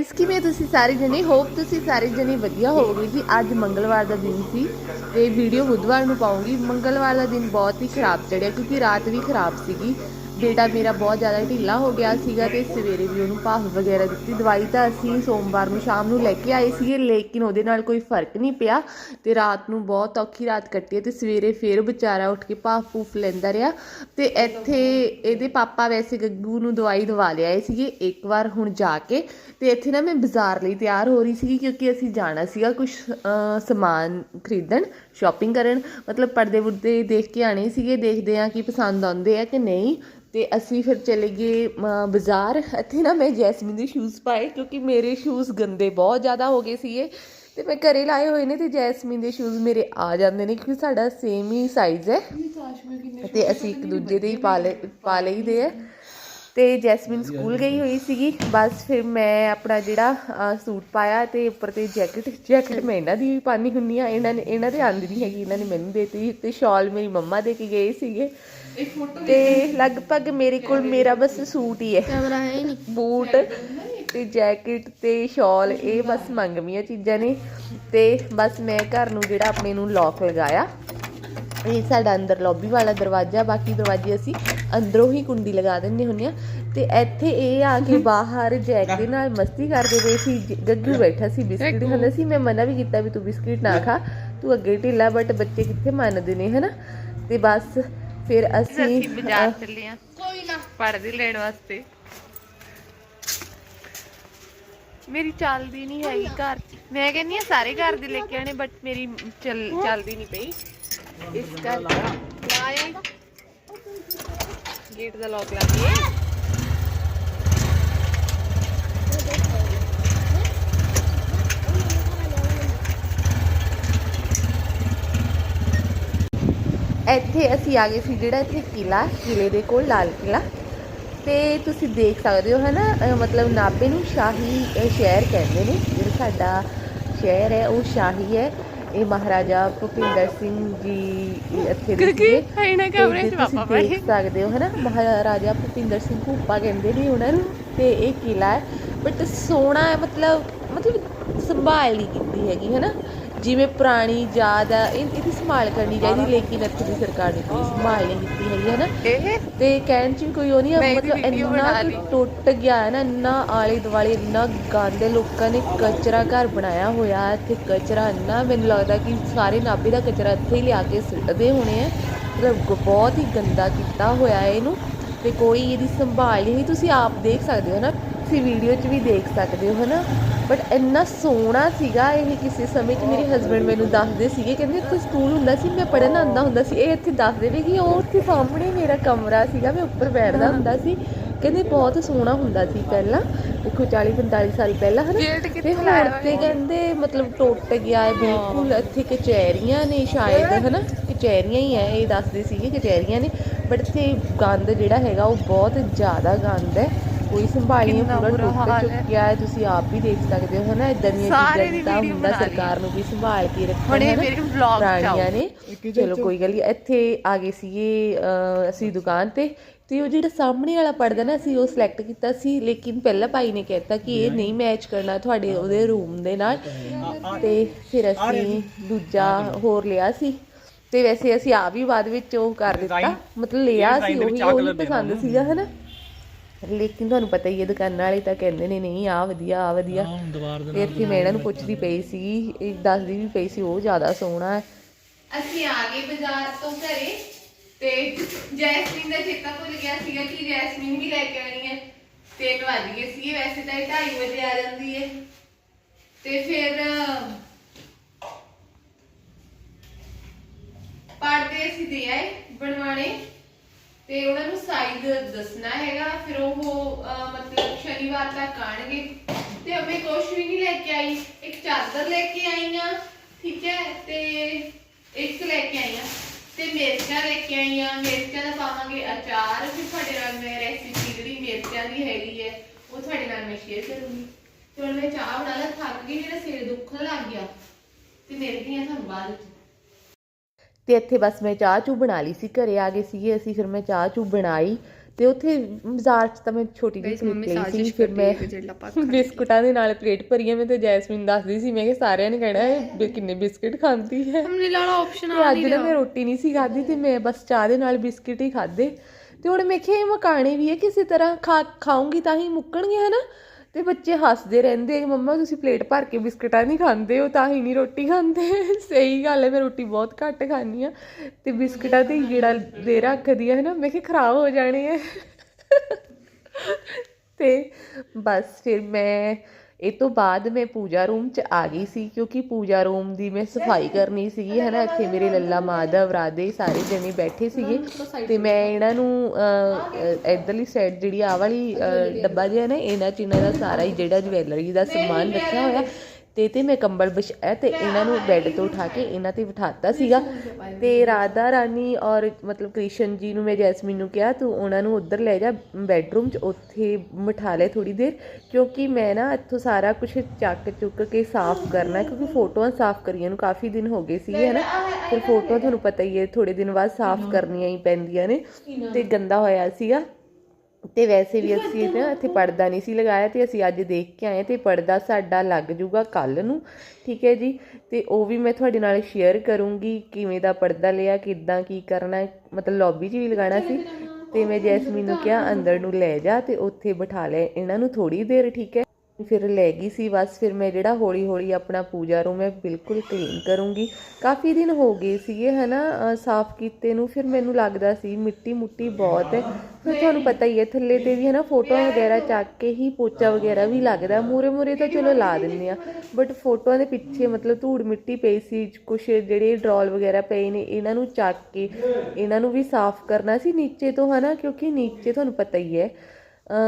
Guys ਕਿਵੇਂ ਤੁਸੀਂ ਸਾਰੇ ਜਣੇ? ਹੋਪ ਤੁਸੀਂ ਸਾਰੇ ਜਣੇ ਵਧੀਆ ਹੋਵੋਗੇ ਜੀ। ਅੱਜ ਮੰਗਲਵਾਰ ਦਾ ਦਿਨ ਸੀ ਤੇ ਵੀਡੀਓ ਬੁੱਧਵਾਰ ਨੂੰ ਪਾਉਂਗੀ। ਮੰਗਲਵਾਰ ਦਾ ਦਿਨ ਬਹੁਤ ਹੀ ਖਰਾਬ ਚੜਿਆ, ਕਿਉਂਕਿ ਰਾਤ ਵੀ ਖਰਾਬ ਸੀਗੀ। ਬੇਟਾ ਮੇਰਾ ਬਹੁਤ ਜ਼ਿਆਦਾ ਢਿੱਲਾ ਹੋ ਗਿਆ ਸੀਗਾ ਤੇ ਸਵੇਰੇ ਵੀ ਉਹਨੂੰ ਭਾਫ ਵਗੈਰਾ ਦਿੱਤੀ। ਦਵਾਈ ਤਾਂ ਅਸੀਂ ਸੋਮਵਾਰ ਨੂੰ ਸ਼ਾਮ ਨੂੰ ਲੈ ਕੇ ਆਏ ਸੀਗੇ, ਲੇਕਿਨ ਉਹਦੇ ਨਾਲ ਕੋਈ ਫ਼ਰਕ ਨਹੀਂ ਪਿਆ ਤੇ ਰਾਤ ਨੂੰ ਬਹੁਤ ਔਖੀ ਰਾਤ ਕੱਟੀ ਹੈ ਤੇ ਸਵੇਰੇ ਫੇਰ ਵਿਚਾਰਾ ਉੱਠ ਕੇ ਭਾਫ ਭੂਫ ਲੈਂਦਾ ਰਿਹਾ ਤੇ ਇੱਥੇ ਇਹਦੇ ਪਾਪਾ ਵੈਸੇ ਗੱਗੂ ਨੂੰ ਦਵਾਈ ਦਵਾ ਲਿਆਏ ਸੀਗੇ ਇੱਕ ਵਾਰ ਹੁਣ ਜਾ ਕੇ ਤੇ ਇੱਥੇ ਨਾ ਮੈਂ ਬਾਜ਼ਾਰ ਲਈ ਤਿਆਰ ਹੋ ਰਹੀ ਸੀਗੀ ਕਿਉਂਕਿ ਅਸੀਂ ਜਾਣਾ ਸੀਗਾ ਕੁਝ ਸਮਾਨ ਖਰੀਦਣ ਸ਼ਾਪਿੰਗ ਕਰਨ। ਮਤਲਬ ਪਰਦੇ ਪੁਰਦੇ ਦੇਖ ਕੇ ਆਣੇ ਸੀਗੇ ਦੇਖਦੇ ਆ ਕਿ ਪਸੰਦ ਆਉਂਦੇ ਆ ਕਿ ਨਹੀਂ। ਤੇ ਅਸੀਂ ਫਿਰ ਚਲੇ ਗਏ ਬਾਜ਼ਾਰ। ਇੱਥੇ ਨਾ ਮੈਂ ਜੈਸਮੀਨ ਦੇ ਸ਼ੂਜ਼ ਪਾਏ ਕਿਉਂਕਿ ਮੇਰੇ ਸ਼ੂਜ਼ ਗੰਦੇ ਬਹੁਤ ਜ਼ਿਆਦਾ ਹੋ ਗਏ ਸੀਗੇ। ਤੇ ਮੈਂ ਘਰੇ ਲਾਏ ਹੋਏ ਨੇ ਤੇ ਜੈਸਮੀਨ ਦੇ ਸ਼ੂਜ਼ ਮੇਰੇ ਆ ਜਾਂਦੇ ਨੇ ਕਿਉਂਕਿ ਸਾਡਾ ਸੇਮ ਹੀ ਸਾਈਜ਼ ਹੈ। ਤੇ ਅਸੀਂ ਇੱਕ ਦੂਜੇ ਦੇ ਹੀ ਪਾ ਲੈ ਪਾ ਲਈਦੇ ਆ। ਤੇ ਜੈਸਮੀਨ ਸਕੂਲ ਗਈ ਹੋਈ ਸੀਗੀ। ਬਸ ਫਿਰ ਮੈਂ ਆਪਣਾ ਜਿਹੜਾ ਸੂਟ ਪਾਇਆ ਤੇ ਉੱਪਰ ਤੇ ਜੈਕਟ ਜੈਕਟ ਮੈਂ ਇਹਨਾਂ ਦੀ ਵੀ ਪਾਣੀ ਹੁੰਨੀ ਆ ਇਹਨਾਂ ਨੇ ਇਹਨਾਂ ਦੇ ਆਂਦੀ ਨਹੀਂ ਹੈਗੀ ਇਹਨਾਂ ਨੇ ਮੈਨੂੰ ਦੇਤੀ। ਤੇ ਸ਼ਾਲ ਮੇਰੀ ਮੰਮਾ ਦੇ ਕੇ ਗਏ ਸੀਗੇ। ਤੇ ਲਗਭਗ ਮੇਰੇ ਕੋਲ ਮੇਰਾ ਬਸ ਸੂਟ ਹੀ ਹੈ। ਕੈਮਰਾ ਹੈ ਹੀ ਨਹੀਂ। ਬੂਟ ਤੇ ਜੈਕਟ ਤੇ ਸ਼ਾਲ ਇਹ ਬਸ ਮੰਗਵੀਆਂ ਚੀਜ਼ਾਂ ਨੇ। ਤੇ ਬਸ ਮੈਂ ਘਰ ਨੂੰ ਜਿਹੜਾ ਆਪਣੇ ਨੂੰ ਲੌਕ ਲਗਾਇਆ। ਇਹ ਸਾਡਾ ਅੰਦਰ ਲੌਬੀ ਵਾਲਾ ਦਰਵਾਜ਼ਾ ਬਾਕੀ ਦਰਵਾਜ਼ੇ ਅਸੀਂ ਅੰਦਰੋਂ ਹੀ ਕੁੰਡੀ ਲਗਾ ਦਿੰਦੇ ਹੁੰਦੇ ਆ। ਤੇ ਇੱਥੇ ਇਹ ਆ ਕੇ ਬਾਹਰ ਜੈਕ ਦੇ ਨਾਲ ਮਸਤੀ ਕਰਦੇ ਪਏ ਸੀ। ਗੱਗੂ ਬੈਠਾ ਸੀ ਬਿਸਕਿਟ ਖਾਂਦਾ ਸੀ। ਮੈਂ ਮਨਾ ਵੀ ਕੀਤਾ ਵੀ ਤੂੰ ਬਿਸਕਿਟ ਨਾ ਖਾ। ਤੂੰ ਅੱਗੇ ਢਿੱਲਾ ਬਟ ਬੱਚੇ ਕਿੱਥੇ ਮੰਨਦੇ ਨੇ ਹਨਾ? ਤੇ ਬਸ ਫਿਰ ਅਸੀਂ ਬਾਜ਼ਾਰ ਚੱਲੇ ਆ। ਕੋਈ ਨਾ ਪੜਦੇ ਲੈਣ ਵਾਸਤੇ। ਮੇਰੀ ਚੱਲਦੀ ਨਹੀਂ ਹੈਗੀ ਘਰ। ਮੈਂ ਕਹਿੰਦੀ ਆ ਸਾਰੇ ਘਰ ਦੇ ਲੈ ਕੇ ਆਣੇ ਬਟ ਮੇਰੀ ਚੱਲ ਚੱਲਦੀ ਨਹੀਂ ਪਈ। ਇਸ ਕਰਕੇ। ਲਾਏ ਗੇਟ ਦਾ ਲੋਕ ਲਾ ਕੇ ਇੱਥੇ ਅਸੀਂ ਆ ਗਏ ਸੀ ਜਿਹੜਾ ਇੱਥੇ ਕਿਲਾ ਕਿਲੇ ਦੇ ਕੋਲ, ਲਾਲ ਕਿਲਾ ਤੇ ਤੁਸੀਂ ਦੇਖ ਸਕਦੇ ਹੋ, ਹਨਾ? ਅਹ ਮਤਲਬ ਨਾਭੇ ਨੂੰ ਸ਼ਾਹੀ ਸ਼ਹਿਰ ਕਹਿੰਦੇ ਨੇ। ਜਿਹੜਾ ਸਾਡਾ ਸ਼ਹਿਰ ਹੈ, ਉਹ ਸ਼ਾਹੀ ਹੈ। ਇਹ ਮਹਾਰਾਜਾ ਭੁਪਿੰਦਰ ਸਿੰਘ ਜੀ ਇੱਥੇ ਦੇ ਕਿਉਂਕਿ ਇਹਨਾਂ ਕਮਰੇ ਚ ਪਾਪਾ ਦੇਖ ਸਕਦੇ ਹੋ ਹਨਾ? ਮਹਾਰਾਜਾ ਭੁਪਿੰਦਰ ਸਿੰਘ ਭੂਪਾ ਕਹਿੰਦੇ ਨੇ ਉਹਨਾਂ ਨੂੰ ਤੇ ਇਹ ਕਿਲਾ ਹੈ। ਬਟ ਸੋਹਣਾ ਹੈ ਮਤਲਬ ਮਤਲਬ ਸੰਭਾਲ ਨਹੀਂ ਕੀਤੀ ਹੈਗੀ ਹਨਾ? ਜਿਵੇਂ ਪੁਰਾਣੀ ਯਾਦ ਆ ਇਹ ਇਹਦੀ ਸੰਭਾਲ ਕਰਨੀ ਚਾਹੀਦੀ ਲੇਕਿਨ ਇੱਥੇ ਦੀ ਸਰਕਾਰ ਨੇ ਕੋਈ ਸੰਭਾਲ ਨਹੀਂ ਕੀਤੀ ਹੈਗੀ ਹਨਾ? ਇਹ? ਤੇ ਕਹਿਣ ਚ ਵੀ ਕੋਈ ਉਹ ਨਹੀਂ ਮੈਂ ਇਹਦੀ ਮਤਲਬ video ਇੰਨਾ ਬਣਾ ਕੁ ਲਈ। ਟੁੱਟ ਗਿਆ ਹੈ ਨਾ ਇੰਨਾ ਆਲੇ ਦੁਆਲੇ ਇੰਨਾ ਗੰਦ ਲੋਕਾਂ ਨੇ ਕਚਰਾ ਘਰ ਬਣਾਇਆ ਹੋਇਆ ਹੈ, ਇੱਥੇ ਕਚਰਾ ਇੰਨਾ ਮੈਨੂੰ ਲੱਗਦਾ ਕਿ ਸਾਰੇ ਨਾਭੇ ਦਾ ਕਚਰਾ ਇੱਥੇ ਹੀ ਲਿਆ ਕੇ ਸਿੱਟਦੇ ਹੋਣੇ ਆ। ਮਤਲਬ ਗ- ਬਹੁਤ ਹੀ ਗੰਦਾ ਕੀਤਾ ਹੋਇਆ ਹੈ ਇਹਨੂੰ ਤੇ ਕੋਈ ਇਹਦੀ ਸੰਭਾਲ ਨਹੀਂ ਹੋਈ ਤੁਸੀਂ ਆਪ ਦੇਖ ਸਕਦੇ ਹੋ ਨਾ। ਤੁਸੀਂ ਵੀਡੀਓ 'ਚ ਵੀ ਦੇਖ ਸਕਦੇ ਹੋ ਹਨਾ? ਬਟ ਇੰਨਾ ਸੋਹਣਾ ਸੀਗਾ ਇਹ ਕਿਸੇ ਸਮੇਂ 'ਚ ਮੇਰੇ ਹਸਬੰਡ ਮੈਨੂੰ ਦੱਸਦੇ ਸੀਗੇ। ਕਹਿੰਦੇ ਇੱਥੇ ਸਕੂਲ ਹੁੰਦਾ ਸੀ ਮੈਂ ਪੜ੍ਹਨ ਆਉਂਦਾ ਹੁੰਦਾ ਸੀ। ਇਹ ਇੱਥੇ ਦੱਸਦੇ ਨੇ ਕਿ ਉਹ ਉੱਥੇ ਸਾਹਮਣੇ ਮੇਰਾ ਕਮਰਾ ਸੀਗਾ ਮੈਂ ਉੱਪਰ ਬੈਠਦਾ ਹੁੰਦਾ ਸੀ। ਕਹਿੰਦੇ ਬਹੁਤ ਸੋਹਣਾ ਹੁੰਦਾ ਸੀ ਪਹਿਲਾਂ। ਦੇਖੋ 40 45 ਸਾਲ ਪਹਿਲਾਂ ਹਨਾ? ਤੇ ਹੁਣ ਤੇ ਕਹਿੰਦੇ ਮਤਲਬ ਟੁੱਟ ਗਿਆ ਹੈ ਬਿਲਕੁਲ ਇੱਥੇ ਕਚਹਿਰੀਆਂ ਨੇ ਸ਼ਾਇਦ ਹਨਾ? ਕਚਹਿਰੀਆਂ ਹੀ ਹੈ ਇਹ ਦੱਸਦੇ ਸੀਗੇ ਕਚਹਿਰੀਆਂ ਨੇ। ਬਟ ਇੱਥੇ ਗੰਦ ਜਿਹੜਾ ਹੈਗਾ ਉਹ ਬਹੁਤ ਜ਼ਿਆਦਾ ਗੰਦ ਹੈ। ਕੋਈ ਸੰਭਾਲੀ ਨਹੀਂ ਪੂਰਾ ਟੁੱਟ ਹੈ। ਚੁੱਕਿਆ ਹੈ। ਤੁਸੀਂ ਆਪ ਵੀ ਦੇਖ ਸਕਦੇ ਹੋ ਹਨਾ? ਇਦਾਂ ਦੀਆਂ ਸਾਰੇ ਚੀਜ਼ਾਂ ਦੀ ਹੁੰਦਾ। ਸਰਕਾਰ ਨੂੰ ਵੀ ਸੰਭਾਲ ਕੇ ਰੱਖਣਾ ਹੁਣ ਇਹ ਹਨਾ। ਮੇਰੇ vlog 'ਚ ਪੁਰਾਣੀਆਂ ਆਓ। ਨੇ ਚਲੋ ਕੋਈ ਗੱਲ ਨਹੀਂ ਇੱਥੇ ਆ ਗਏ ਸੀਗੇ ਅਸੀਂ ਦੁਕਾਨ ਤੇ ਤੇ ਉਹ ਜਿਹੜਾ ਸਾਹਮਣੇ ਵਾਲਾ ਪਰਦਾ ਨਾ ਅਸੀਂ ਉਹ ਸਿਲੈਕਟ ਕੀਤਾ ਸੀ ਲੇਕਿਨ ਪਹਿਲਾਂ ਭਾਈ ਨੇ ਕਹਿਤਾ ਕਿ ਇਹ ਨਹੀਂ ਮੈਚ ਕਰਨਾ ਤੁਹਾਡੇ ਉਹਦੇ ਰੂਮ ਦੇ ਨਾਲ। ਤੇ ਫਿਰ ਅਸੀਂ ਦੂਜਾ ਹੋਰ ਲਿਆ ਸੀ। ਤੇ ਵੈਸੇ ਅਸੀਂ ਆ ਵੀ ਬਾਅਦ ਵਿੱਚ ਉਹ ਕਰ ਦਿੱਤਾ। ਮਤਲਬ ਲਿਆ ਸੀ ਉਹੀ ਉਹੀ ਪਸੰਦ ਸੀਗਾ ਹਨਾ? ਲੇਕਿਨ ਤੁਹਾਨੂੰ ਪਤਾ ਹੀ ਹੈ ਦੁਕਾਨਾਂ ਵਾਲੇ ਤਾਂ ਕਹਿੰਦੇ ਨੇ ਨਹੀਂ ਆ ਵਧੀਆ ਆ ਵਧੀਆ। ਤੇ ਇੱਥੇ ਮੈਂ ਇਹਨਾਂ ਨੂੰ ਪੁੱਛਦੀ ਪਈ ਸੀ ਇਹ ਦੱਸਦੀ ਵੀ ਪਈ ਸੀ ਉਹ ਜ਼ਿਆਦਾ ਸੋਹਣਾ ਹੈ। ਅਸੀਂ ਆ ਗਏ ਬਾਜ਼ਾਰ ਤੋਂ ਘਰੇ ਤੇ ਜੈਸਮੀਨ ਦਾ ਚੇਤਾ ਭੁੱਲ ਗਿਆ ਸੀਗਾ ਕਿ ਜੈਸਮੀਨ ਵੀ ਲੈ ਕੇ ਆਣੀ ਹੈ। ਤਿੰਨ ਵੱਜ ਗਏ ਸੀ ਵੈਸੇ ਤਾਂ ਇਹ 2:30 ਵਜੇ ਆ ਜਾਂਦੀ ਹੈ। ਤੇ ਫਿਰ ਪਰਦੇ ਅਸੀਂ ਦੇ ਆਏ ਬਣਵਾਣੇ ਤੇ ਉਹਨਾਂ ਨੂੰ ਸਾਈਜ਼ ਦੱਸਣਾ ਹੈਗਾ, ਫਿਰ ਉਹ ਮਤਲਬ ਸ਼ਨੀਵਾਰ ਤੱਕ ਆਣਗੇ ਤੇ ਮੈਂ ਕੁਛ ਵੀ ਨਹੀਂ ਲੈ ਕੇ ਆਈ। ਇੱਕ ਚਾਦਰ ਲੈ ਕੇ ਆਈ ਆ ਠੀਕ ਹੈ, ਤੇ ਇੱਕ ਲੈ ਕੇ ਆਈ ਆ ਤੇ ਮਿਰਚਾਂ ਲੈ ਕੇ ਆਈ ਆ ਮਿਰਚਾਂ ਦਾ ਪਾਵਾਂਗੇ ਅਚਾਰ ਫਿਰ ਤੁਹਾਡੇ ਨਾਲ ਮੈਂ ਰੈਸਿਪੀ ਜਿਹੜੀ ਮਿਰਚਾਂ ਦੀ ਹੈਗੀ ਹੈ, ਉਹ ਤੁਹਾਡੇ ਨਾਲ ਮੈਂ ਸ਼ੇਅਰ ਕਰੂੰਗੀ। ਤੇ ਹੁਣ ਮੈਂ ਚਾਹ ਬਣਾ ਲਾ, ਥੱਕ ਗਈ, ਮੇਰਾ ਸਿਰ ਦੁਖਣ ਲੱਗ ਗਿਆ। ਤੇ ਮਿਲਦੀ ਆ ਤੁਹਾਨੂੰ ਬਾਅਦ ਵਿੱਚ ਤੇ ਇੱਥੇ ਬਸ ਮੈਂ ਚਾਹ ਚੂ ਬਣਾ ਲਈ ਸੀ ਘਰੇ ਆ ਗਏ ਸੀਗੇ ਅਸੀਂ ਫਿਰ ਮੈਂ ਚਾਹ ਚੂ ਬਣਾਈ ਤੇ ਉੱਥੇ ਬਾਜ਼ਾਰ 'ਚ ਤਾਂ ਮੈਂ ਛੋਟੀ ਜਿਹੀ ਪਲੇਟ ਲਈ ਸੀ ਫਿਰ ਮੈਂ ਹੈ ਬਿਸਕੁਟਾਂ ਦੇ ਨਾਲ ਪਲੇਟ ਭਰੀ ਹੈ ਮੈਂ ਤੇ ਜੈਸਮੀਨ ਦੱਸਦੀ ਸੀ ਮੈਂ ਕਿ ਸਾਰਿਆਂ ਨੇ ਕਹਿਣਾ ਇਹ ਵੀ ਕਿੰਨੇ ਬਿਸਕੁਟ ਖਾਂਦੀ ਹੈ। ਹਮਨੇ ਲਾਲਾ ਆਪਸ਼ਨ ਆ ਅੱਜ ਨਹੀਂ ਰਿਹਾ ਮੈਂ ਰੋਟੀ ਨਹੀਂ ਸੀ ਖਾਧੀ ਤੇ ਮੈਂ ਬਸ ਚਾਹ ਦੇ ਨਾਲ ਬਿਸਕਿਟ ਹੀ ਖਾਦੇ ਤੇ ਹੁਣ ਮੈਂ ਕਿਹਾ ਇਹ ਮਕਾਣੇ ਵੀ ਹੈ ਕਿਸੇ ਤਰ੍ਹਾਂ ਖਾ ਖਾਉਂਗੀ ਤਾਂ ਹੀ ਮੁੱਕਣਗੇ ਹਨਾ? ਤੇ ਬੱਚੇ ਹੱਸਦੇ ਰਹਿੰਦੇ ਮੰਮਾ ਤੁਸੀਂ ਪਲੇਟ ਭਰ ਕੇ ਬਿਸਕਟਾਂ ਨਹੀਂ ਖਾਂਦੇ ਹੋ ਤਾਂ ਹੀ ਨਹੀਂ ਰੋਟੀ ਖਾਂਦੇ। ਸਹੀ ਗੱਲ ਹੈ, ਮੈਂ ਰੋਟੀ ਬਹੁਤ ਘੱਟ ਖਾਂਦੀ ਆ ਤੇ ਬਿਸਕਟਾਂ ਤੇ ਜਿਹੜਾ ਦੇ ਰੱਖਦੀ ਹੈ ਨਾ ਮੈਂ ਕਿਹਾ ਖਰਾਬ ਹੋ ਜਾਣੇ ਹੈ ਤੇ ਬਸ ਫਿਰ ਮੈਂ ਇਹ ਤੋਂ ਬਾਅਦ ਮੈਂ ਪੂਜਾ ਰੂਮ ਚ ਆ ਗਈ ਸੀ ਕਿਉਂਕਿ ਪੂਜਾ ਰੂਮ ਦੀ ਮੈਂ ਸਫ਼ਾਈ ਕਰਨੀ ਸੀਗੀ ਹਨਾ ਇੱਥੇ ਮੇਰੇ ਲੱਲਾ ਮਾਧਵ ਰਾਧੇ ਸਾਰੇ ਜਣੇ ਬੈਠੇ ਸੀਗੇ ਤੇ ਮੈਂ ਇਹਨਾਂ ਨੂੰ ਇੱਧਰਲੀ ਸਾਈਡ ਜਿਹੜੀ ਆ ਵਾਲੀ ਡੱਬਾ ਜਿਹਾ ਨਾ ਇਹਨਾਂ ਚ ਇਹਨਾਂ ਦਾ ਸਾਰਾ ਹੀ ਜਿਹੜਾ ਜਵੈਲਰੀ ਦਾ ਸਮਾਨ ਰੱਖਿਆ ਹੋਇਆ। ਤੇ ਤੇ ਮੈਂ ਕੰਬਲ ਵਿਛਾਇਆ ਤੇ ਇਹਨਾਂ ਨੂੰ ਬੈੱਡ ਤੋਂ ਉਠਾ ਕੇ ਇਹਨਾਂ ਤੇ ਬਿਠਾਤਾ ਸੀਗਾ। ਤੇ ਰਾਧਾ ਰਾਣੀ ਔਰ ਮਤਲਬ ਕ੍ਰਿਸ਼ਨ ਜੀ ਨੂੰ ਮੈਂ ਜੈਸਮੀਨ ਨੂੰ ਕਿਹਾ ਤੂੰ ਉਹਨਾਂ ਨੂੰ ਉੱਧਰ ਲੈ ਜਾ ਬੈੱਡਰੂਮ 'ਚ ਉੱਥੇ ਬਿਠਾ ਲੈ ਥੋੜੀ ਦੇਰ ਕਿਉਂਕਿ ਮੈਂ ਨਾ ਇੱਥੋਂ ਸਾਰਾ ਕੁਝ ਚੱਕ ਚੁੱਕ ਕੇ ਸਾਫ਼ ਕਰਨਾ ਹੈ, ਕਿਉਂਕਿ ਫੋਟੋਆਂ ਸਾਫ਼ ਕਰੀਆਂ ਨੂੰ ਕਾਫੀ ਦਿਨ ਹੋ ਗਏ ਸੀਗੇ ਹਨਾ? ਫਿਰ ਫੋਟੋਆਂ ਤੁਹਾਨੂੰ ਪਤਾ ਹੀ ਹੈ ਥੋੜੇ ਦਿਨ ਬਾਅਦ ਸਾਫ਼ ਕਰਨੀਆਂ ਹੀ ਪੈਂਦੀਆਂ ਨੇ ਤੇ ਗੰਦਾ ਹੋਇਆ ਸੀਗਾ। ਤੇ ਵੈਸੇ ਵੀ ਅਸੀਂ ਨਾ ਇੱਥੇ ਪਰਦਾ ਨਹੀਂ ਸੀ ਲਗਾਇਆ ਤੇ ਅਸੀਂ ਅੱਜ ਦੇਖ ਕੇ ਆਏ ਤੇ ਪਰਦਾ ਸਾਡਾ ਲੱਗ ਜੂਗਾ ਕੱਲ ਨੂੰ, ਠੀਕ ਹੈ ਜੀ? ਤੇ ਉਹ ਵੀ ਮੈਂ ਤੁਹਾਡੇ ਨਾਲ ਸ਼ੇਅਰ ਕਰੂੰਗੀ ਕਿਵੇਂ ਦਾ ਪਰਦਾ ਲਿਆ, ਕਿੱਦਾਂ ਕੀ ਕਰਨਾ, ਮਤਲਬ ਲੌਬੀ 'ਚ ਵੀ ਲਗਾਉਣਾ ਸੀ ਤੇ ਮੈਂ ਜੈਸਮੀਨ ਨੂੰ ਕਿਹਾ, ਅੰਦਰ ਨੂੰ ਲੈ ਜਾ ਤੇ ਉੱਥੇ ਬਿਠਾ ਲੈ, ਇਹਨਾਂ ਨੂੰ ਥੋੜੀ ਦੇਰ, ਠੀਕ ਹੈ? ਫਿਰ ਲੈ ਗਈ ਸੀ। ਬਸ ਫਿਰ ਮੈਂ ਜਿਹੜਾ ਹੌਲੀ ਹੌਲੀ ਆਪਣਾ ਪੂਜਾ ਰੂਮ ਮੈਂ ਬਿਲਕੁਲ ਕਲੀਨ ਕਰੂੰਗੀ। ਕਾਫੀ ਦਿਨ ਹੋ ਗਏ ਸੀਗੇ, ਹਨਾ, ਅਹ, ਸਾਫ਼ ਕੀਤੇ ਨੂੰ। ਫਿਰ ਮੈਨੂੰ ਲੱਗਦਾ ਸੀ ਮਿੱਟੀ ਮੁੱਟੀ ਬਹੁਤ ਹੈ। ਫਿਰ ਤੁਹਾਨੂੰ ਪਤਾ ਹੀ ਹੈ, ਥੱਲੇ ਤੇ ਵੀ, ਹਨਾ ਫੋਟੋਆਂ ਵਗੈਰਾ ਚੱਕ ਕੇ ਹੀ ਪੋਚਾ ਵਗੈਰਾ ਵੀ ਲੱਗਦਾ। ਮੂਰੇ ਮੂਰੇ ਤਾਂ ਚਲੋ ਲਾ ਦਿੰਦੇ ਆ ਬਟ ਫੋਟੋਆਂ ਦੇ ਪਿੱਛੇ ਮਤਲਬ ਧੂੜ ਮਿੱਟੀ ਪਈ ਸੀ। ਕੁਛ ਜਿਹੜੇ ਡਰੋਲ ਵਗੈਰਾ ਪਏ ਨੇ, ਇਹਨਾਂ ਨੂੰ ਚੱਕ ਕੇ, ਇਹਨਾਂ ਨੂੰ ਵੀ ਸਾਫ਼ ਕਰਨਾ ਸੀ। ਨੀਚੇ ਤੋਂ, ਹਨਾ, ਕਿਉਂਕਿ ਨੀਚੇ ਤੁਹਾਨੂੰ ਪਤਾ ਹੀ ਹੈ।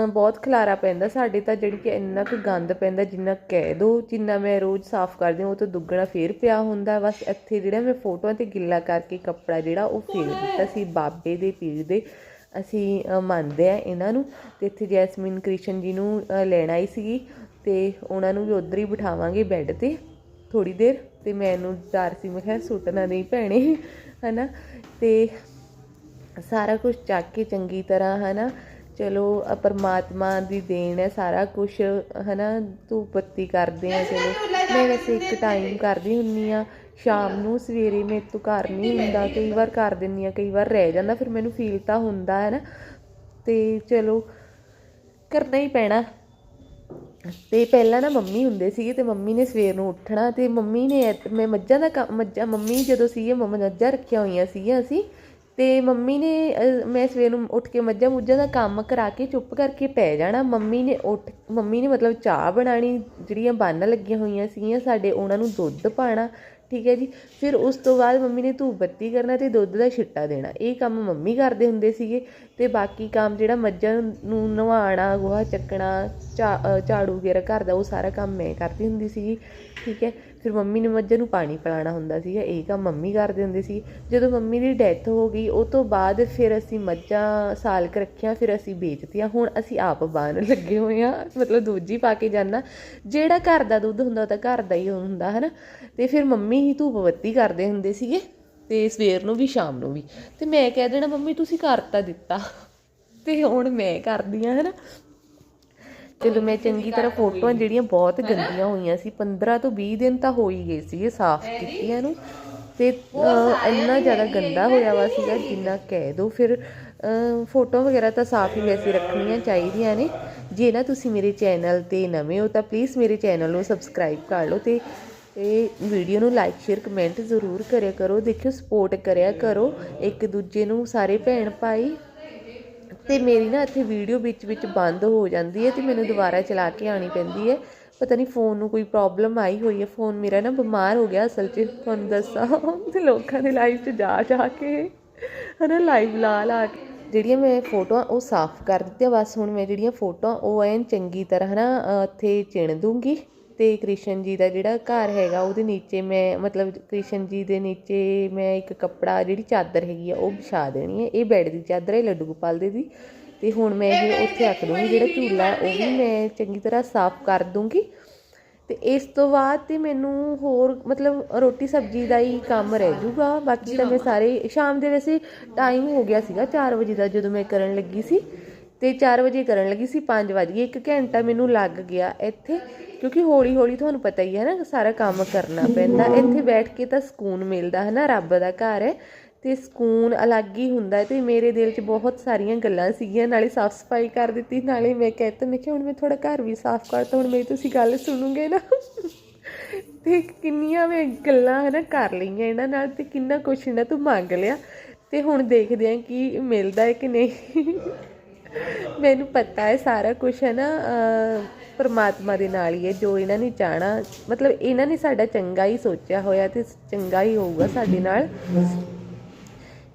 ਬਹੁਤ ਖਲਾਰਾ ਪੈਂਦਾ। ਸਾਡੇ ਤਾਂ ਜਿਹੜੀ ਕਿ ਇੰਨਾ ਕੁ ਗੰਦ ਪੈਂਦਾ ਜਿੰਨਾ ਕਹਿ ਦੋ ਜਿੰਨਾ ਮੈਂ ਰੋਜ਼ ਸਾਫ਼ ਕਰਦੀ ਹਾਂ ਉਹ ਤੋਂ ਦੁੱਗਣਾ ਫੇਰ ਪਿਆ ਹੁੰਦਾ। ਬਸ ਇੱਥੇ ਜਿਹੜਾ ਮੈਂ ਫੋਟੋਆਂ ਤੇ ਗਿੱਲਾ ਕਰਕੇ ਕੱਪੜਾ ਜਿਹੜਾ ਉਹ ਫੇਰ ਦਿੱਤਾ ਸੀ ਬਾਬੇ ਦੇ ਪੀਰ ਦੇ। ਅਸੀਂ ਮੰਨਦੇ ਆ ਇਹਨਾਂ ਨੂੰ। ਤੇ ਇੱਥੇ ਜੈਸਮੀਨ ਕ੍ਰਿਸ਼ਨ ਜੀ ਨੂੰ ਅ, ਲੈਣ ਆਈ ਸੀਗੀ ਤੇ ਉਹਨਾਂ ਨੂੰ ਵੀ ਉਧਰ ਹੀ ਬਿਠਾਵਾਂਗੇ ਬੈੱਡ ਤੇ ਥੋੜੀ ਦੇਰ। ਤੇ ਮੈਨੂੰ ਡਰ ਸੀ ਮੈਂ ਕਿਹਾ ਸੁੱਟਣਾ ਨਹੀਂ ਭੈਣੇ ਹਨਾ। ਤੇ ਸਾਰਾ ਕੁਝ ਚੱਕ ਕੇ ਚੰਗੀ ਤਰ੍ਹਾਂ ਹਨਾ ਚਲੋ ਪਰਮਾਤਮਾ ਦੀ ਦੇਣ ਹੈ, ਸਾਰਾ ਕੁਝ ਹਨਾ ਧੂਪ ਬੱਤੀ ਕਰਦੇ ਆ, ਚਲੋ। ਮੈਂ ਵੈਸੇ ਇੱਕ ਟਾਈਮ ਕਰਦੀ ਹੁੰਨੀ ਆ, ਸ਼ਾਮ ਨੂੰ ਸਵੇਰੇ ਮੇਰੇ ਤੋਂ ਘਰ ਨਹੀਂ ਹੁੰਦਾ, ਕਈ ਵਾਰ ਕਰ ਦਿੰਨੀ ਆ, ਕਈ ਵਾਰ ਰਹਿ ਜਾਂਦਾ, ਫਿਰ ਮੈਨੂੰ ਫੀਲ ਤਾਂ ਹੁੰਦਾ ਹੈ ਨਾ ਤੇ ਚਲੋ, ਕਰਨਾ ਹੀ ਪੈਣਾ। ਤੇ ਪਹਿਲਾਂ ਨਾ ਮੰਮੀ ਹੁੰਦੇ ਸੀਗੇ, ਤੇ ਮੰਮੀ ਨੇ ਸਵੇਰ ਨੂੰ ਉੱਠਣਾ, ਤੇ ਮੰਮੀ ਨੇ ਮੈਂ ਮੱਝਾਂ ਦਾ ਕੰਮ ਮੱਝਾਂ, ਮੰਮੀ ਜਦੋਂ ਸੀਗੇ, ਮੰਮਾ ਮੱਝਾਂ ਰੱਖੀਆਂ ਹੋਈਆਂ ਸੀਗੀਆਂ ਅਸੀਂ ਅਤੇ ਮੰਮੀ ਨੇ ਮੈਂ ਸਵੇਰ ਨੂੰ ਉੱਠ ਕੇ ਮੱਝਾਂ ਮੁੱਝਾਂ ਦਾ ਕੰਮ ਕਰਾ ਕੇ ਚੁੱਪ ਕਰਕੇ ਪੈ ਜਾਣਾ। ਮੰਮੀ ਨੇ ਉੱਠ, ਮੰਮੀ ਨੇ ਮਤਲਬ ਚਾਹ ਬਣਾਉਣੀ ਜਿਹੜੀਆਂ ਬਾਨਾਂ ਲੱਗੀਆਂ ਹੋਈਆਂ ਸੀਗੀਆਂ, ਸਾਡੇ ਉਹਨਾਂ ਨੂੰ ਦੁੱਧ ਪਾਉਣਾ ਠੀਕ ਹੈ ਜੀ। ਫਿਰ ਉਸ ਤੋਂ ਬਾਅਦ ਮੰਮੀ ਨੇ ਧੂਪ ਬੱਤੀ ਕਰਨਾ ਅਤੇ ਦੁੱਧ ਦਾ ਛਿੱਟਾ ਦੇਣਾ। ਇਹ ਕੰਮ ਮੰਮੀ ਕਰਦੇ ਹੁੰਦੇ ਸੀਗੇ ਅਤੇ ਬਾਕੀ ਕੰਮ ਜਿਹੜਾ ਮੱਝਾਂ ਨੂੰ ਨਵਾਉਣਾ, ਗੋਹਾ ਚੱਕਣਾ ਝਾ- ਝਾੜੂ ਵਗੈਰਾ ਘਰ ਦਾ, ਉਹ ਸਾਰਾ ਕੰਮ ਮੈਂ ਕਰਦੀ ਹੁੰਦੀ ਸੀਗੀ, ਠੀਕ ਹੈ। ਫਿਰ ਮੰਮੀ ਨੇ ਮੱਝਾਂ ਨੂੰ ਪਾਣੀ ਪਿਲਾਉਣਾ ਹੁੰਦਾ ਸੀਗਾ, ਇਹ ਕੰਮ ਮੰਮੀ ਕਰਦੇ ਹੁੰਦੇ ਸੀ। ਜਦੋਂ ਮੰਮੀ ਦੀ ਡੈਥ ਹੋ ਗਈ, ਉਹ ਤੋਂ ਬਾਅਦ ਫਿਰ ਅਸੀਂ ਮੱਝਾਂ ਸਾਲ ਕੁ ਰੱਖੀਆਂ, ਫਿਰ ਅਸੀਂ ਵੇਚਤੀਆਂ। ਹੁਣ ਅਸੀਂ ਆਪ ਬਾਣ ਲੱਗੇ ਹੋਏ ਆ ਮਤਲਬ ਦੂਜੀ ਪਾ ਕੇ ਜਾਣਾ ਜਿਹੜਾ ਘਰ ਦਾ ਦੁੱਧ ਹੁੰਦਾ, ਉਹ ਤਾਂ ਘਰ ਦਾ ਹੀ ਹੁੰਦਾ ਹੈ ਨਾ ਤੇ ਫਿਰ ਮੰਮੀ ਹੀ ਧੂਪ ਬੱਤੀ ਕਰਦੇ ਹੁੰਦੇ ਸੀਗੇ, ਤੇ ਸਵੇਰ ਨੂੰ ਵੀ, ਸ਼ਾਮ ਨੂੰ ਵੀ। ਤੇ ਮੈਂ ਕਹਿ ਦੇਣਾ, ਮੰਮੀ, ਤੁਸੀਂ ਕਰ ਤਾਂ ਦਿੱਤਾ। ਤੇ ਹੁਣ ਮੈਂ ਕਰਦੀ ਆ ਹਨਾ? ਚਲੋ ਮੈਂ ਚੰਗੀ ਤਰ੍ਹਾਂ ਫੋਟੋਆਂ ਜਿਹੜੀਆਂ ਬਹੁਤ ਗੰਦੀਆਂ ਹੋਈਆਂ ਸੀ 15 ਤੋਂ 20 ਦਿਨ ਤਾਂ ਹੋ ਹੀ ਗਏ ਸੀਗੇ ਸਾਫ਼ ਕੀਤੀਆਂ ਨੂੰ। ਤੇ ਇੰਨਾ ਜ਼ਿਆਦਾ ਗੰਦਾ ਹੋਇਆ ਵਾ ਸੀਗਾ ਜਿੰਨਾ ਕਹਿ ਦੋ। ਫਿਰ ਫੋਟੋ ਵਗੈਰਾ ਤਾਂ ਸਾਫ਼ ਹੀ ਵੈਸੇ ਰੱਖਣੀਆਂ ਚਾਹੀਦੀਆਂ ਨੇ। ਜੇ ਨਾ ਤੁਸੀਂ ਮੇਰੇ ਚੈਨਲ ਤੇ ਨਵੇਂ ਹੋ ਤਾਂ ਪਲੀਜ਼ ਮੇਰੇ ਚੈਨਲ ਨੂੰ ਸਬਸਕ੍ਰਾਈਬ ਕਰ ਲਓ ਤੇ ਇਹ ਵੀਡੀਓ ਨੂੰ ਲਾਈਕ ਸ਼ੇਅਰ ਕਮੈਂਟ ਜ਼ਰੂਰ ਕਰਿਆ ਕਰੋ। ਦੇਖਿਓ ਸਪੋਰਟ ਕਰਿਆ ਕਰੋ। ਇੱਕ ਦੂਜੇ ਨੂੰ ਸਾਰੇ ਭੈਣ ਭਾਈ। ਅਤੇ ਮੇਰੀ ਨਾ ਇੱਥੇ ਵੀਡੀਓ ਵਿੱਚ ਵਿੱਚ ਬੰਦ ਹੋ ਜਾਂਦੀ ਹੈ ਅਤੇ ਮੈਨੂੰ ਦੁਬਾਰਾ ਚਲਾ ਕੇ ਆਉਣੀ ਪੈਂਦੀ ਹੈ। ਪਤਾ ਨਹੀਂ ਫੋਨ ਨੂੰ ਕੋਈ ਪ੍ਰੋਬਲਮ ਆਈ ਹੋਈ ਹੈ। ਫੋਨ ਮੇਰਾ ਨਾ ਬਿਮਾਰ ਹੋ ਗਿਆ ਅਸਲ 'ਚ। ਤੁਹਾਨੂੰ ਦੱਸਾਂ ਤੇ ਲੋਕਾਂ ਦੀ ਲਾਈਵ 'ਚ ਜਾ ਜਾ ਕੇ। ਹਨਾ ਲਾਈਵ ਲਾ ਲਾ ਕੇ। ਜਿਹੜੀਆਂ ਮੈਂ ਫੋਟੋਆਂ ਉਹ ਸਾਫ਼ ਕਰ ਦਿੱਤੀਆਂ। ਬਸ ਹੁਣ ਮੈਂ ਜਿਹੜੀਆਂ ਫੋਟੋਆਂ ਉਹ ਐਨ ਚੰਗੀ ਤਰ੍ਹਾਂ ਹਨਾ ਅਹ, ਉੱਥੇ ਚਿਣ ਦੂੰਗੀ। ਤੇ ਕ੍ਰਿਸ਼ਨ ਜੀ ਦਾ ਜਿਹੜਾ ਘਰ ਹੈਗਾ ਉਹਦੇ ਨੀਚੇ ਮੈਂ ਮਤਲਬ ਕ੍ਰਿਸ਼ਨ ਜੀ ਦੇ ਨੀਚੇ ਮੈਂ ਇੱਕ ਕੱਪੜਾ ਜਿਹੜੀ ਚਾਦਰ ਹੈਗੀ ਆ ਉਹ ਵਿਛਾ ਦੇਣੀ ਹੈ ਇਹ ਬੈੱਡ ਦੀ ਚਾਦਰ ਹੈ ਲੱਡੂ ਗੋਪਾਲ ਦੇ ਦੀ। ਤੇ ਹੁਣ ਮੈਂ ਇਹ ਉੱਥੇ ਰੱਖ ਦੂੰਗੀ ਜਿਹੜਾ ਝੂਲਾ ਉਹ ਵੀ ਮੈਂ ਚੰਗੀ ਤਰ੍ਹਾਂ ਸਾਫ਼ ਕਰ ਦੂੰਗੀ। ਤੇ ਇਸ ਤੋਂ ਬਾਅਦ ਤੇ ਮੈਨੂੰ ਹੋਰ ਮਤਲਬ ਰੋਟੀ ਸਬਜ਼ੀ ਦਾ ਹੀ ਕੰਮ ਰਹਿ ਜੂਗਾ। ਬਾਕੀ ਤਾਂ ਮੈਂ ਸਾਰੇ ਸ਼ਾਮ ਦੇ ਵੈਸੇ ਟਾਈਮ ਹੋ ਗਿਆ ਸੀਗਾ 4 ਵਜੇ ਦਾ ਜਦੋਂ ਮੈਂ ਕਰਨ ਲੱਗੀ ਸੀ। ਤੇ 4 ਵਜੇ ਕਰਨ ਲੱਗੀ ਸੀ 5 ਵਜੇ ਗਏ 1 ਘੰਟਾ ਮੈਨੂੰ ਲੱਗ ਗਿਆ ਇੱਥੇ, ਕਿਉਂਕਿ ਹੌਲੀ ਹੌਲੀ ਤੁਹਾਨੂੰ ਪਤਾ ਹੀ ਹੈ ਨਾ, ਸਾਰਾ ਕੰਮ ਕਰਨਾ ਪੈਂਦਾ। ਇੱਥੇ ਬੈਠ ਕੇ ਤਾਂ ਸਕੂਨ ਮਿਲਦਾ, ਹੈ ਨਾ? ਰੱਬ ਦਾ ਘਰ ਹੈ। ਤੇ ਸਕੂਨ ਅਲੱਗ ਹੀ ਹੁੰਦਾ ਹੈ ਤੇ ਮੇਰੇ ਦਿਲ 'ਚ ਬਹੁਤ ਸਾਰੀਆਂ ਗੱਲਾਂ ਸੀਗੀਆਂ, ਨਾਲੇ ਸਾਫ਼ ਸਫ਼ਾਈ ਕਰ ਦਿੱਤੀ, ਨਾਲੇ ਮੈਂ ਕਹਿਤਾ ਮੈਂ ਕਿਹਾ, ਹੁਣ ਮੈਂ ਥੋੜਾ ਘਰ ਵੀ ਸਾਫ਼ ਕਰਤਾ ਹੁਣ ਮੇਰੀ ਤੁਸੀਂ ਗੱਲ ਸੁਣੋਗੇ ਨਾ? ਤੇ ਕਿੰਨੀਆਂ ਮੈਂ ਗੱਲਾਂ, ਹੈ ਨਾ, ਕਰ ਲਈਆਂ ਇਹਨਾਂ ਨਾਲ ਤੇ ਕਿੰਨਾ ਕੁਛ ਇਹਨਾਂ ਤੋਂ ਮੰਗ ਲਿਆ। ਤੇ ਹੁਣ ਦੇਖਦੇ ਆਂ ਕਿ ਮਿਲਦਾ ਹੈ ਕਿ ਨਹੀਂ। ਮੈਨੂੰ ਪਤਾ ਹੈ ਸਾਰਾ ਕੁਝ ਹੈ ਨਾ ਪਰਮਾਤਮਾ ਦੇ ਨਾਲ ਹੀ ਹੈ, ਜੋ ਇਹਨਾਂ ਨੇ ਚਾਹਣਾ ਮਤਲਬ ਇਹਨਾਂ ਨੇ ਸਾਡਾ ਚੰਗਾ ਹੀ ਸੋਚਿਆ ਹੋਇਆ ਤੇ ਚੰਗਾ ਹੀ ਹੋਊਗਾ ਸਾਡੇ ਨਾਲ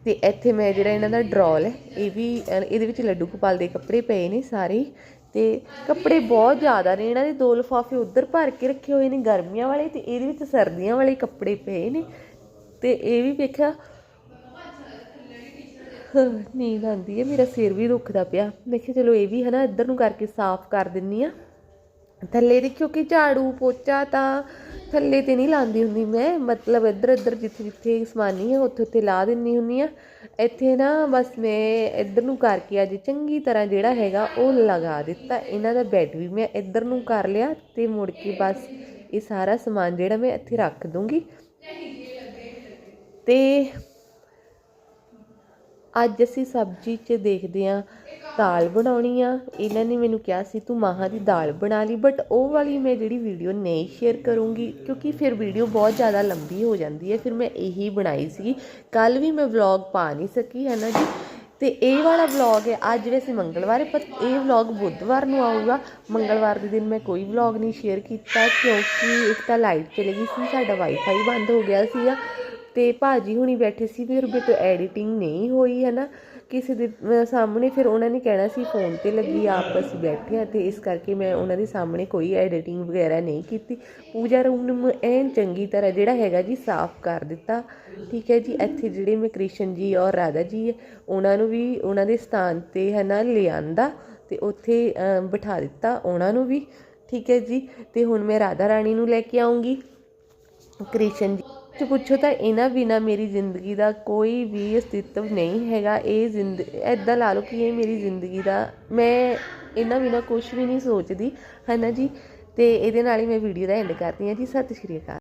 ਤੇ ਇੱਥੇ ਮੈਂ ਜਿਹੜਾ ਇਹਨਾਂ ਦਾ ਡਰੋਲ ਹੈ, ਇਹ ਵੀ ਇਹਦੇ ਵਿੱਚ ਲੱਡੂ ਗੋਪਾਲ ਦੇ ਕੱਪੜੇ ਪਏ ਨੇ ਸਾਰੇ ਹੀ। ਤੇ ਕੱਪੜੇ ਬਹੁਤ ਜ਼ਿਆਦਾ ਨੇ, ਇਹਨਾਂ ਦੇ ਦੋ ਲਿਫਾਫੇ ਉੱਧਰ ਭਰ ਕੇ ਰੱਖੇ ਹੋਏ ਨੇ ਗਰਮੀਆਂ ਵਾਲੇ ਤੇ ਇਹਦੇ ਵਿੱਚ ਸਰਦੀਆਂ ਵਾਲੇ ਕੱਪੜੇ ਪਏ ਨੇ ਤੇ ਇਹ ਵੀ ਵੇਖਿਆ ਨੀਂਦ ਆਉਂਦੀ ਹੈ, ਮੇਰਾ ਸਿਰ ਵੀ ਦੁਖਦਾ ਪਿਆ। ਮੈਂ ਕਿਹਾ ਚਲੋ ਇਹ ਵੀ ਹੈ ਨਾ, ਇੱਧਰ ਨੂੰ ਕਰਕੇ ਸਾਫ਼ ਕਰ ਦਿੰਨੀ ਆ। ਥੱਲੇ ਦੇਖਿਓ ਕਿ ਝਾੜੂ ਪੋਚਾ ਤਾਂ ਥੱਲੇ ਤੇ ਨਹੀਂ ਲਾਉਂਦੀ ਹੁੰਦੀ ਮੈਂ। ਮਤਲਬ ਇੱਧਰ ਇੱਧਰ ਜਿੱਥੇ ਜਿੱਥੇ ਸਮਾਨੀ ਹੈ ਉੱਥੇ ਉੱਥੇ ਲਾ ਦਿੰਨੀ ਹੁੰਨੀ ਆ। ਇੱਥੇ ਨਾ ਬਸ ਮੈਂ ਇੱਧਰ ਨੂੰ ਕਰਕੇ ਅੱਜ ਚੰਗੀ ਤਰ੍ਹਾਂ ਜਿਹੜਾ ਹੈਗਾ ਉਹ ਲਗਾ ਦਿੱਤਾ। ਇਹਨਾਂ ਦਾ ਬੈੱਡ ਵੀ ਮੈਂ ਇੱਧਰ ਨੂੰ ਕਰ ਲਿਆ ਤੇ ਮੁੜ ਕੇ ਬਸ ਇਹ ਸਾਰਾ ਸਮਾਨ ਜਿਹੜਾ ਮੈਂ ਇੱਥੇ ਰੱਖ ਦੂੰਗੀ। ਤੇ ਅੱਜ ਅਸੀਂ ਸਬਜ਼ੀ 'ਚ ਦੇਖਦੇ ਹਾਂ ਦਾਲ ਬਣਾਉਣੀ ਆ। ਇਹਨਾਂ ਨੇ ਮੈਨੂੰ ਕਿਹਾ ਸੀ, ਤੂੰ ਮਾਹਾਂ ਦੀ ਦਾਲ ਬਣਾ ਲਈ ਬਟ ਉਹ ਵਾਲੀ ਮੈਂ ਜਿਹੜੀ ਵੀਡੀਓ ਨਹੀਂ ਸ਼ੇਅਰ ਕਰੂੰਗੀ, ਕਿਉਂਕਿ ਫਿਰ ਵੀਡੀਓ ਬਹੁਤ ਜ਼ਿਆਦਾ ਲੰਬੀ ਹੋ ਜਾਂਦੀ ਹੈ। ਫਿਰ ਮੈਂ ਇਹੀ ਬਣਾਈ ਸੀਗੀ। ਕੱਲ ਵੀ ਮੈਂ ਵਲੌਗ ਪਾ ਨਹੀਂ ਸਕੀ ਹੈ ਨਾ ਜੀ? ਤੇ ਇਹ ਵਾਲਾ ਵਲੌਗ ਹੈ, ਅੱਜ ਵੈਸੇ ਮੰਗਲਵਾਰ ਹੈ, ਪਰ ਇਹ ਵਲੌਗ ਬੁੱਧਵਾਰ ਨੂੰ ਆਊਗਾ। ਮੰਗਲਵਾਰ ਦੇ ਦਿਨ ਮੈਂ ਕੋਈ ਵਲੌਗ ਨਹੀਂ ਸ਼ੇਅਰ ਕੀਤਾ, ਕਿਉਂਕਿ ਇੱਕ ਤਾਂ ਲਾਈਟ ਚਲੀ ਗਈ ਸੀ, ਸਾਡਾ ਵਾਈਫਾਈ ਬੰਦ ਹੋ ਗਿਆ ਸੀਗਾ। ਤੇ ਭਾਜੀ ਹੁਣੀ ਬੈਠੇ ਸੀ ਫਿਰ ਮੇਰੇ ਤੋਂ ਐਡੀਟਿੰਗ ਨਹੀਂ ਹੋਈ ਹੈ ਨਾ ਕਿਸੇ ਦੇ ਸਾਹਮਣੇ ਫਿਰ ਉਹਨਾਂ ਨੇ ਕਹਿਣਾ ਸੀ ਫੋਨ ਤੇ ਲੱਗੀ ਆਪਸ ਅਸੀਂ ਬੈਠੇ ਆ ਤੇ ਇਸ ਕਰਕੇ ਮੈਂ ਉਹਨਾਂ ਦੇ ਸਾਹਮਣੇ ਕੋਈ ਐਡੀਟਿੰਗ ਵਗੈਰਾ ਨਹੀਂ ਕੀਤੀ। ਪੂਜਾ ਰੂਮ ਨੂੰ ਮੈਂ ਐਨ ਚੰਗੀ ਤਰ੍ਹਾਂ ਜਿਹੜਾ ਹੈਗਾ ਜੀ ਸਾਫ਼ ਕਰ ਦਿੱਤਾ। ਠੀਕ ਹੈ ਜੀ, ਇੱਥੇ ਜਿਹੜੇ ਮੈਂ ਕ੍ਰਿਸ਼ਨ ਜੀ ਔਰ ਰਾਧਾ ਜੀ ਉਹਨਾਂ ਨੂੰ ਵੀ, ਉਹਨਾਂ ਦੇ ਸਥਾਨ ਤੇ ਹੈ ਨਾ ਲਿਆਂਦਾ ਤੇ ਉੱਥੇ ਬਿਠਾ ਦਿੱਤਾ ਉਹਨਾਂ ਨੂੰ ਵੀ। ਠੀਕ ਹੈ ਜੀ, ਤੇ ਹੁਣ ਮੈਂ ਰਾਧਾ ਰਾਣੀ ਨੂੰ ਲੈ ਕੇ ਆਉਂਗੀ। ਕ੍ਰਿਸ਼ਨ ਜੀ ਤੇ ਪੁੱਛੋ ਤਾਂ ਇਹਨਾਂ ਬਿਨਾ ਮੇਰੀ ਜ਼ਿੰਦਗੀ ਦਾ ਕੋਈ ਵੀ ਅਸਤਿਤਵ ਨਹੀਂ ਹੈਗਾ। ਇਹ ਜ਼ਿੰਦ ਇੱਦਾਂ ਲਾ ਲਓ ਕਿ ਇਹ ਮੇਰੀ ਜ਼ਿੰਦਗੀ ਦਾ, ਮੈਂ ਇਹਨਾਂ ਬਿਨਾ ਕੁਛ ਵੀ ਨਹੀਂ ਸੋਚਦੀ। ਹੈ ਨਾ ਜੀ? ਅਤੇ ਇਹਦੇ ਨਾਲ ਹੀ ਮੈਂ ਵੀਡੀਓ ਦਾ ਐਂਡ ਕਰਦੀ ਹਾਂ ਜੀ। ਸਤਿ ਸ਼੍ਰੀ ਅਕਾਲ।